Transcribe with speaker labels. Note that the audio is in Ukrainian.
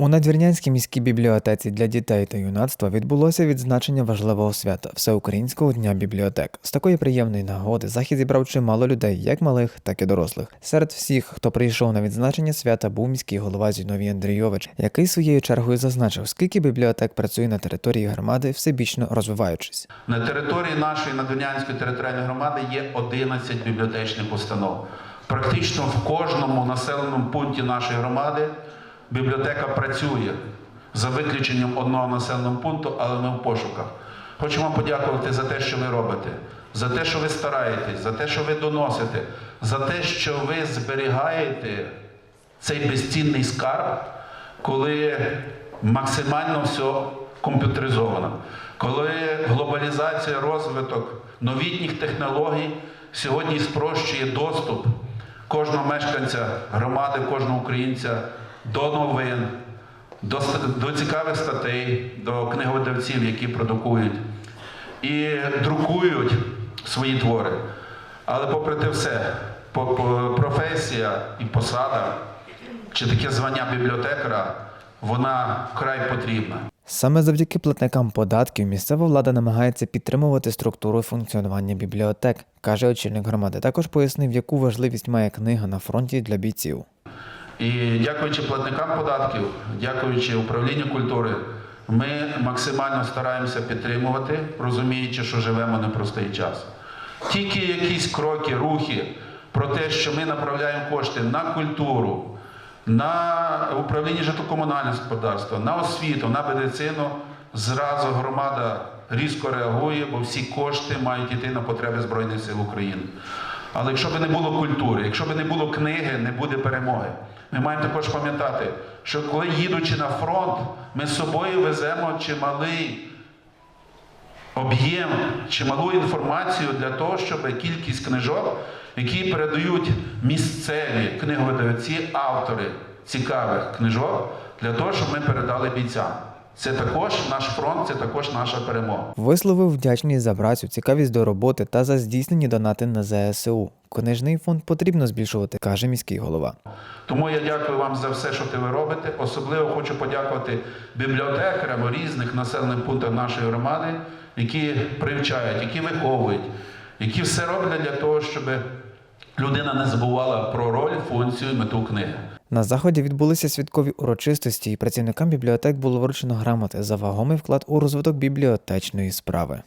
Speaker 1: У Надвірнянській міській бібліотеці для дітей та юнацтва відбулося відзначення важливого свята Всеукраїнського дня бібліотек. З такої приємної нагоди захід зібрав чимало людей, як малих, так і дорослих. Серед всіх, хто прийшов на відзначення свята, був міський голова Зіновій Андрійович, який своєю чергою зазначив, скільки бібліотек працює на території громади, всебічно розвиваючись.
Speaker 2: На території нашої Надвірнянської територіальної громади є 11 бібліотечних установ. Практично в кожному населеному пункті нашої громади бібліотека працює за виключенням одного населеного пункту, але ми в пошуках. Вам подякувати за те, що ви робите, за те, що ви стараєтесь, за те, що ви доносите, за те, що ви зберігаєте цей безцінний скарб, коли максимально все комп'ютеризовано, коли глобалізація, розвиток новітніх технологій сьогодні спрощує доступ кожного мешканця громади, кожного українця до новин, до, до цікавих статей, до книговидавців, які продукують і друкують свої твори. Але попри те все, професія і посада, чи таке звання бібліотекара, вона вкрай потрібна.
Speaker 1: Саме завдяки платникам податків місцева влада намагається підтримувати структуру функціонування бібліотек, каже очільник громади. Також пояснив, яку важливість має книга на фронті для бійців.
Speaker 2: І дякуючи платникам податків, дякуючи управлінню культури, ми максимально стараємося підтримувати, розуміючи, що живемо непростий час. Тільки якісь кроки, рухи про те, що ми направляємо кошти на культуру, на управління житлово-комунального господарства, на освіту, на медицину, зразу громада різко реагує, бо всі кошти мають йти на потреби Збройних сил України. Але якщо б не було культури, якщо б не було книги, не буде перемоги. Ми маємо також пам'ятати, що коли їдучи на фронт, ми з собою веземо чималий об'єм, чималу інформацію для того, щоб кількість книжок, які передають місцеві книговидавці, автори цікавих книжок, для того, щоб ми передали бійцям. Це також наш фронт, це також наша перемога.
Speaker 1: Висловив вдячність за працю, цікавість до роботи та за здійснені донати на ЗСУ. Книжний фонд потрібно збільшувати, каже міський голова.
Speaker 2: Тому я дякую вам за все, що ти ви робите. Особливо хочу подякувати бібліотекарям різних населених пунктах нашої громади, які привчають, які виховують, які все роблять для того, щоб людина не забувала про роль, функцію і мету книги.
Speaker 1: На заході відбулися святкові урочистості, і працівникам бібліотек було вручено грамоти за вагомий вклад у розвиток бібліотечної справи.